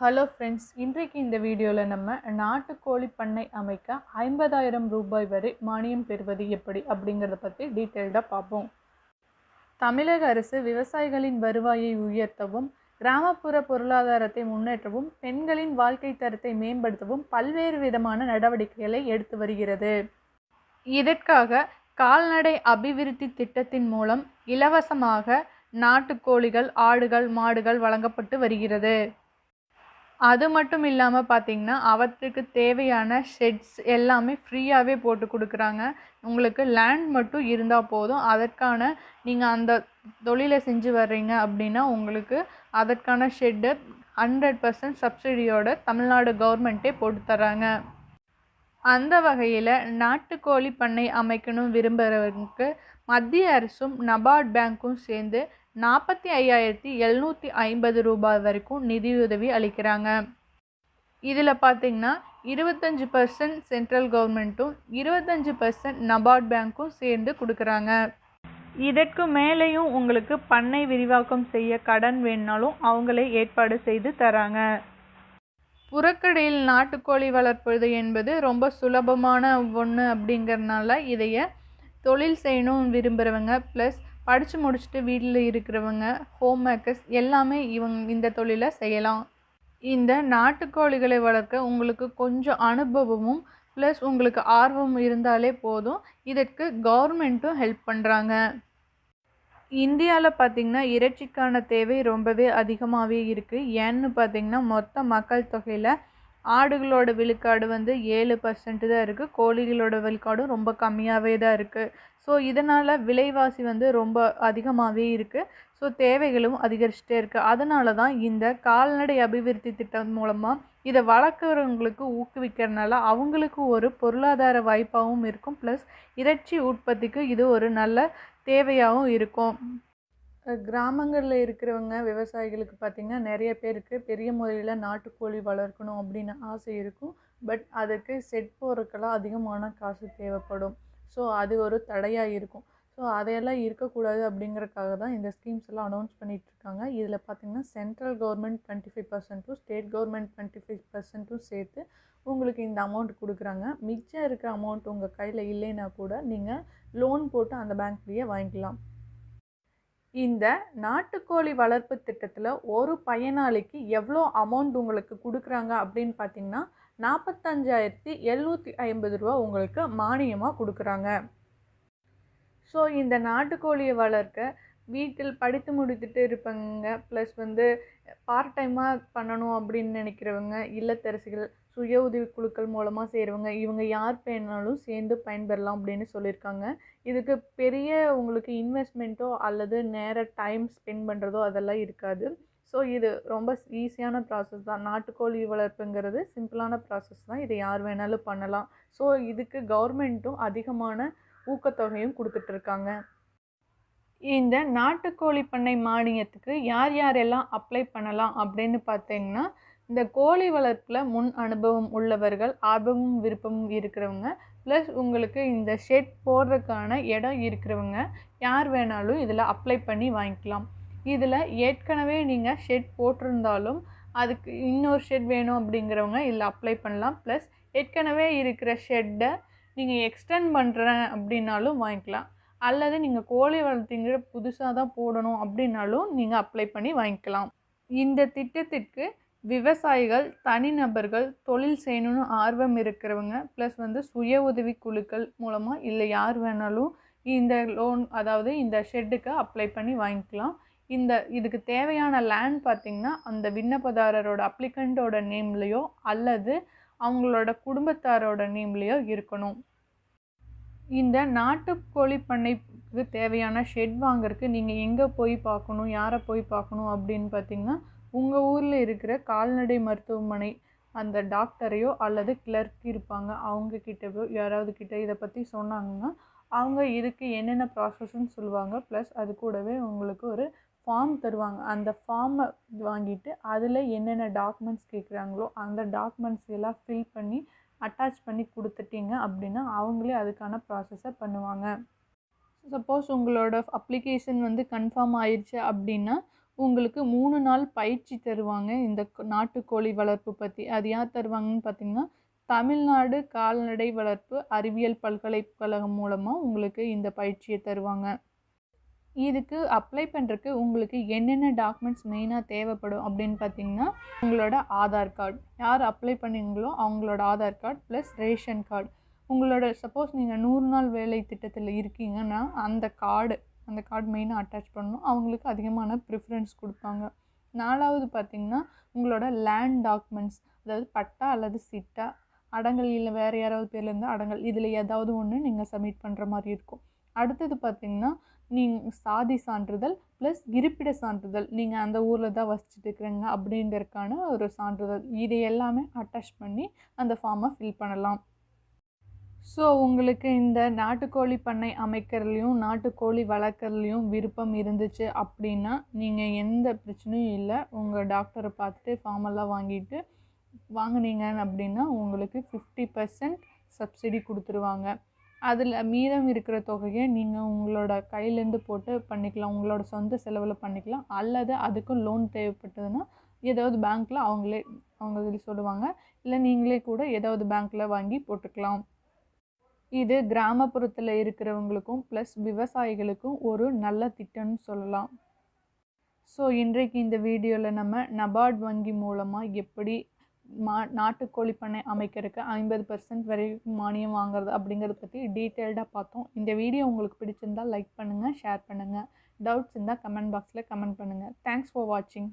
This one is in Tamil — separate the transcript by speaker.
Speaker 1: ஹலோ ஃப்ரெண்ட்ஸ் இன்றைக்கு இந்த வீடியோவில் நம்ம நாட்டுக்கோழி பண்ணை அமைக்க ஐம்பதாயிரம் ரூபாய் வரை மானியம் பெறுவது எப்படி அப்படிங்கிறத பற்றி டீட்டெயில்டாக பார்ப்போம். தமிழக அரசு விவசாயிகளின் வருவாயை உயர்த்தவும் கிராமப்புற பொருளாதாரத்தை முன்னேற்றவும் பெண்களின் வாழ்க்கை தரத்தை மேம்படுத்தவும் பல்வேறு விதமான நடவடிக்கைகளை எடுத்து வருகிறது. இதற்காக கால்நடை அபிவிருத்தி திட்டத்தின் மூலம் இலவசமாக நாட்டுக்கோழிகள் ஆடுகள் மாடுகள் வழங்கப்பட்டு வருகிறது. அது மட்டும் இல்லாமல் பார்த்தீங்கன்னா அவற்றுக்கு தேவையான ஷெட்ஸ் எல்லாமே ஃப்ரீயாகவே போட்டு கொடுக்குறாங்க. உங்களுக்கு லேண்ட் மட்டும் இருந்தால் போதும். அதற்கான நீங்கள் அந்த தொழிலை செஞ்சு வர்றீங்க அப்படின்னா உங்களுக்கு அதற்கான ஷெட்டு ஹண்ட்ரட் பர்சன்ட் சப்சிடியோட தமிழ்நாடு கவர்மெண்ட்டே போட்டு தராங்க அந்த வகையில் நாட்டுக்கோழி பண்ணை அமைக்கணும் விரும்புகிறவங்களுக்கு மத்திய அரசும் நபார்ட் பேங்க்கும் சேர்ந்து நாற்பத்தி ஐயாயிரத்தி எழுநூற்றி ஐம்பது ரூபாய் வரைக்கும் நிதியுதவி அளிக்கிறாங்க. இதில் பார்த்தீங்கன்னா இருபத்தஞ்சி பர்சன்ட் சென்ட்ரல் கவர்மெண்ட்டும் இருபத்தஞ்சி பர்சன்ட் நபார்ட் பேங்க்கும் சேர்ந்து கொடுக்குறாங்க. இதற்கு மேலேயும் உங்களுக்கு பண்ணை விரிவாக்கம் செய்ய கடன் வேணுனாலும் அவங்களே ஏற்பாடு செய்து தராங்க. புறக்கடையில் நாட்டுக்கோழி வளர்ப்பது என்பது ரொம்ப சுலபமான ஒன்று அப்படிங்கிறனால இதைய தொழில் செய்யணும் விரும்புகிறவங்க ப்ளஸ் படித்து முடிச்சுட்டு வீட்டில் இருக்கிறவங்க ஹோம் மேக்கர்ஸ் எல்லாமே இவங்க இந்த தொழிலை செய்யலாம். இந்த நாட்டுக்கோழிகளை வளர்க்க உங்களுக்கு கொஞ்சம் அனுபவமும் ப்ளஸ் உங்களுக்கு ஆர்வம் இருந்தாலே போதும். இதற்கு கவர்மெண்ட்டும் ஹெல்ப் பண்ணுறாங்க இந்தியாவில் பார்த்திங்கன்னா இறைச்சிக்கான தேவை ரொம்பவே அதிகமாகவே இருக்குது ஏன்னு பார்த்திங்கன்னா மொத்த மக்கள் தொகையில் ஆடுகளோட விழுக்காடு வந்து ஏழு பர்சன்ட் தான் இருக்குது கோழிகளோட விழுக்காடும் ரொம்ப கம்மியாகவே தான் இருக்குது ஸோ இதனால் விலைவாசி வந்து ரொம்ப அதிகமாகவே இருக்குது ஸோ தேவைகளும் அதிகரிச்சுட்டே இருக்குது அதனால தான் இந்த கால்நடை அபிவிருத்தி திட்டம் மூலமாக இதை வளர்க்குறவங்களுக்கு ஊக்குவிக்கிறதுனால அவங்களுக்கு ஒரு பொருளாதார வாய்ப்பாகவும் இருக்கும். ப்ளஸ் இறைச்சி உற்பத்திக்கு இது ஒரு நல்ல தேவையாகவும் இருக்கும். கிராமங்களில் இருக்கிறவங்க விவசாயிகளுக்கு பார்த்திங்கன்னா நிறைய பேருக்கு பெரிய முறையில் நாட்டுக்கோழி வளர்க்கணும் அப்படின்னு ஆசை இருக்கும். பட் அதுக்கு செட் போடுறதுக்கெல்லாம் அதிகமான காசு தேவைப்படும். ஸோ அது ஒரு தடையாக இருக்கும். ஸோ அதையெல்லாம் இருக்கக்கூடாது அப்படிங்கிறக்காக தான் இந்த ஸ்கீம்ஸ் எல்லாம் அனௌன்ஸ் பண்ணிகிட்ருக்காங்க இதில் பார்த்திங்கன்னா சென்ட்ரல் கவர்மெண்ட் டுவெண்ட்டி ஃபைவ் பர்சன்ட்டும் ஸ்டேட் கவர்மெண்ட் டுவெண்ட்டி ஃபைவ் பர்சன்ட்டும் சேர்த்து உங்களுக்கு இந்த அமௌண்ட் கொடுக்குறாங்க. மிச்சம் இருக்கிற அமௌண்ட் உங்கள் கையில் இல்லைன்னா கூட நீங்கள் லோன் போட்டு அந்த பேங்க்லேயே வாங்கிக்கலாம். இந்த நாட்டுக்கோழி வளர்ப்பு திட்டத்தில் ஒரு பயனாளிக்கு எவ்வளோ அமௌண்ட் உங்களுக்கு கொடுக்குறாங்க அப்படின்னு பார்த்தீங்கன்னா நாற்பத்தஞ்சாயிரத்தி எழுநூற்றி ஐம்பது ரூபா உங்களுக்கு மானியமாக கொடுக்குறாங்க. ஸோ இந்த நாட்டுக்கோழியை வளர்க்க வீட்டில் படித்து முடித்துட்டு இருப்பவங்க ப்ளஸ் வந்து பார்ட் டைமாக பண்ணணும் அப்படின்னு நினைக்கிறவங்க இல்லத்தரசிகள் சுய உதவி குழுக்கள் மூலமாக செய்கிறவங்க இவங்க யார் வேணாலும் சேர்ந்து பயன்பெறலாம் அப்படின்னு சொல்லியிருக்காங்க. இதுக்கு பெரிய உங்களுக்கு இன்வெஸ்ட்மெண்ட்டோ அல்லது நேர டைம் ஸ்பெண்ட் பண்ணுறதோ அதெல்லாம் இருக்காது. ஸோ இது ரொம்ப ஈஸியான ப்ராசஸ் தான். நாட்டுக்கோழி வளர்ப்புங்கிறது சிம்பிளான ப்ராசஸ் தான். இதை யார் வேணாலும் பண்ணலாம். ஸோ இதுக்கு கவர்மெண்ட்டும் அதிகமான ஊக்கத்தொகையும் கொடுத்துட்ருக்காங்க இந்த நாட்டுக்கோழி பண்ணை மானியத்துக்கு யார் யாரெல்லாம் அப்ளை பண்ணலாம் அப்படின்னு பார்த்தீங்கன்னா இந்த கோழி வளர்ப்பில் முன் அனுபவம் உள்ளவர்கள் ஆர்வமும் விருப்பமும் இருக்கிறவங்க ப்ளஸ் உங்களுக்கு இந்த ஷெட் போடுறதுக்கான இடம் இருக்கிறவங்க யார் வேணாலும் இதில் அப்ளை பண்ணி வாங்கிக்கலாம். இதில் ஏற்கனவே நீங்கள் ஷெட் போட்டிருந்தாலும் அதுக்கு இன்னொரு ஷெட் வேணும் அப்படிங்கிறவங்க இதில் அப்ளை பண்ணலாம். ப்ளஸ் ஏற்கனவே இருக்கிற ஷெட்டை நீங்கள் எக்ஸ்டெண்ட் பண்ணுறேன் அப்படின்னாலும் வாங்கிக்கலாம். அல்லது நீங்கள் கோழி வளர்த்திங்கிற புதுசாக தான் போடணும் அப்படின்னாலும் நீங்கள் அப்ளை பண்ணி வாங்கிக்கலாம். இந்த திட்டத்திற்கு விவசாயிகள் தனிநபர்கள் தொழில் செய்யணும்னு ஆர்வம் இருக்கிறவங்க ப்ளஸ் வந்து சுய உதவி குழுக்கள் மூலமாக இல்லை யார் வேணாலும் இந்த லோன் அதாவது இந்த ஷெட்டுக்கு அப்ளை பண்ணி வாங்கிக்கலாம். இந்த இதுக்கு தேவையான லேண்ட் பார்த்திங்கன்னா அந்த விண்ணப்பதாரரோட அப்ளிகண்ட்டோட நேம்லேயோ அல்லது அவங்களோட குடும்பத்தாரோட நேம்லேயோ இருக்கணும். இந்த நாட்டுக்கோழி பண்ணைக்கு தேவையான ஷெட் வாங்குறதுக்கு நீங்கள் எங்கே போய் பார்க்கணும் யாரை போய் பார்க்கணும் அப்படின்னு பார்த்தீங்கன்னா உங்கள் ஊரில் இருக்கிற கால்நடை மருத்துவமனை அந்த டாக்டரையோ அல்லது கிளர்க் இருப்பாங்க. அவங்க கிட்டவோ யாராவது கிட்ட இதை பற்றி சொன்னாங்கன்னா அவங்க இதுக்கு என்னென்ன ப்ராசஸ்ன்னு சொல்லுவாங்க. ப்ளஸ் அது கூடவே உங்களுக்கு ஒரு ஃபார்ம் தருவாங்க. அந்த ஃபார்மை வாங்கிட்டு அதில் என்னென்ன டாக்குமெண்ட்ஸ் கேட்குறாங்களோ அந்த டாக்குமெண்ட்ஸ் எல்லாம் ஃபில் பண்ணி அட்டாச் பண்ணி கொடுத்துட்டீங்க அப்படின்னா அவங்களே அதுக்கான ப்ராசஸை பண்ணுவாங்க. சப்போஸ் உங்களோட அப்ளிகேஷன் வந்து கன்ஃபார்ம் ஆயிடுச்சு அப்படின்னா உங்களுக்கு மூணு நாள் பயிற்சி தருவாங்க. இந்த நாட்டுக்கோழி வளர்ப்பு பற்றி அது யார் தருவாங்கன்னு பார்த்தீங்கன்னா தமிழ்நாடு கால்நடை வளர்ப்பு அறிவியல் பல்கலைக்கழகம் மூலமாக உங்களுக்கு இந்த பயிற்சியை தருவாங்க. இதுக்கு அப்ளை பண்ணுறதுக்கு உங்களுக்கு என்னென்ன டாக்குமெண்ட்ஸ் மெயினாக தேவைப்படும் அப்படின்னு பார்த்தீங்கன்னா உங்களோட ஆதார் கார்டு யார் அப்ளை பண்ணீங்களோ அவங்களோட Aadhaar card plus ration card உங்களோட சப்போஸ் நீங்கள் நூறு நாள் வேலை திட்டத்தில் இருக்கீங்கன்னா அந்த கார்டு அந்த கார்டு மெயினாக அட்டாச் பண்ணணும். அவங்களுக்கு அதிகமான ப்ரிஃபரன்ஸ் கொடுப்பாங்க. நாலாவது பார்த்திங்கன்னா உங்களோட லேண்ட் டாக்குமெண்ட்ஸ் அதாவது பட்டா அல்லது சிட்டா அடங்கல் இல்லை வேறு யாராவது பேர்லேருந்து இருந்தால் அடங்கல். இதில் ஏதாவது ஒன்று நீங்கள் சப்மிட் பண்ணுற மாதிரி இருக்கும். அடுத்தது பார்த்திங்கன்னா நீங்கள் சாதி சான்றிதழ் ப்ளஸ் இருப்பிட சான்றிதழ். நீங்கள் அந்த ஊரில் தான் வசிச்சுட்டு இருக்கிறீங்க அப்படிங்கிறதுக்கான ஒரு சான்றிதழ். இதை எல்லாமே அட்டாச் பண்ணி அந்த ஃபார்மை ஃபில் பண்ணலாம். ஸோ உங்களுக்கு இந்த நாட்டுக்கோழி பண்ணை அமைக்கிறதுலையும் நாட்டுக்கோழி வளர்க்குறதுலையும் விருப்பம் இருந்துச்சு அப்படின்னா நீங்கள் எந்த பிரச்சனையும் இல்லை. உங்கள் டாக்டரை பார்த்துட்டு ஃபார்மெல்லாம் வாங்கிட்டு வாங்கினீங்க அப்படின்னா உங்களுக்கு ஃபிஃப்டி பர்சன்ட் சப்சிடி கொடுத்துருவாங்க. அதில் மீதம் இருக்கிற தொகையை நீங்கள் உங்களோட கையிலேருந்து போட்டு பண்ணிக்கலாம். உங்களோட சொந்த செலவில் பண்ணிக்கலாம். அல்லது அதுக்கும் லோன் தேவைப்பட்டதுன்னா ஏதாவது பேங்க்கில் அவங்களே அவங்க சொல்லுவாங்க. இல்லை நீங்களே கூட ஏதாவது பேங்க்கில் வாங்கி போட்டுக்கலாம். இது கிராமப்புறத்தில் இருக்கிறவங்களுக்கும் ப்ளஸ் விவசாயிகளுக்கும் ஒரு நல்ல திட்டம்னு சொல்லலாம். ஸோ இன்றைக்கு இந்த வீடியோவில் நம்ம நபார்ட் வங்கி மூலமாக எப்படி மா நாட்டுக்கோழி பண்ணை அமைக்கிறதுக்கு ஐம்பது பர்சன்ட் வரைக்கும் மானியம் வாங்குறது அப்படிங்கிறத பற்றி டீட்டெயில்டாக பார்த்தோம். இந்த வீடியோ உங்களுக்கு பிடிச்சிருந்தால் லைக் பண்ணுங்கள் ஷேர் பண்ணுங்கள் டவுட்ஸ் இருந்தால் கமெண்ட் பாக்ஸில் கமெண்ட் பண்ணுங்கள் தேங்க்ஸ் ஃபார் வாட்சிங்